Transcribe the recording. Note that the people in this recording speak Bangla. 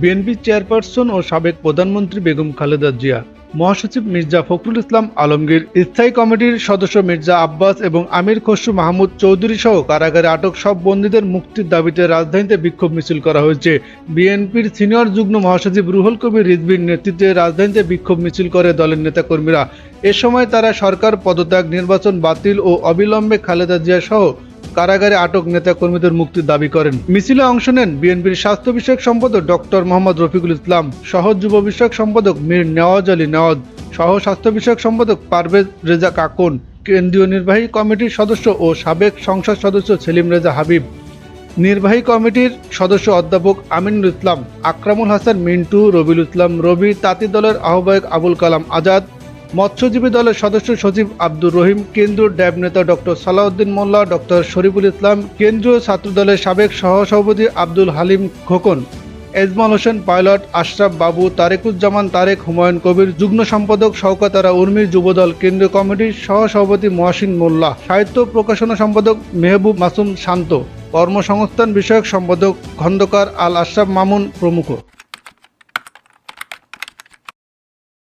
বিএনপি চেয়ারপারসন ও সাবেক প্রধানমন্ত্রী বেগম খালেদা জিয়া, মহাসচিব মির্জা ফখরুল ইসলাম আলমগীর, স্থায়ী কমিটির সদস্য মির্জা আব্বাস এবং আমির খসরু মাহমুদ চৌধুরী সহ কারাগারে আটক সব বন্দীদের মুক্তির দাবিতে রাজধানীতে বিক্ষোভ মিছিল করা হয়েছে। বিএনপির সিনিয়র যুগ্ম মহাসচিব রুহুল কবির রিজভির নেতৃত্বে রাজধানীতে বিক্ষোভ মিছিল করে দলের নেতাকর্মীরা। এ সময় তারা সরকার পদত্যাগ, নির্বাচন বাতিল ও অবিলম্বে খালেদা জিয়া সহ কারাগারে আটক নেতাকর্মীদের মুক্তির দাবি করেন। মিছিলে অংশ নেন বিএনপির স্বাস্থ্য বিষয়ক সম্পাদক ডক্টর মোহাম্মদ রফিকুল ইসলাম, সহ যুব বিষয়ক সম্পাদক মীর নেওয়াজ আলী নেওয়াজ, সহ স্বাস্থ্য বিষয়ক সম্পাদক পারভেজ রেজা কাকুন, কেন্দ্রীয় নির্বাহী কমিটির সদস্য ও সাবেক সংসদ সদস্য সেলিম রেজা হাবিব, নির্বাহী কমিটির সদস্য অধ্যাপক আমিনুল ইসলাম, আকরামুল হাসান, মিন্টু, রবিউল ইসলাম, রবি, তাঁতি দলের আহ্বায়ক আবুল কালাম আজাদ মৎস্যজীবী দলের সদস্য সচিব আব্দুর রহিম, কেন্দ্রীয় ড্যাব নেতা ডক্টর সালাউদ্দিন মোল্লা, ডক্টর শরীফুল ইসলাম, কেন্দ্রীয় ছাত্র দলের সাবেক সহসভাপতি আব্দুল হালিম খোকন, এজমাল হোসেন পাইলট আশরাফ বাবু, তারেকুজ্জামান তারেক, হুমায়ুন কবির, যুগ্ম সম্পাদক শওকতারা উর্মির যুবদল কেন্দ্রীয় কমিটির সহসভাপতি মহাসিন মোল্লা, সাহিত্য প্রকাশনা সম্পাদক মেহবুব মাসুম শান্ত, কর্মসংস্থান বিষয়ক সম্পাদক খন্দকার আল আশরাফ মামুন প্রমুখ।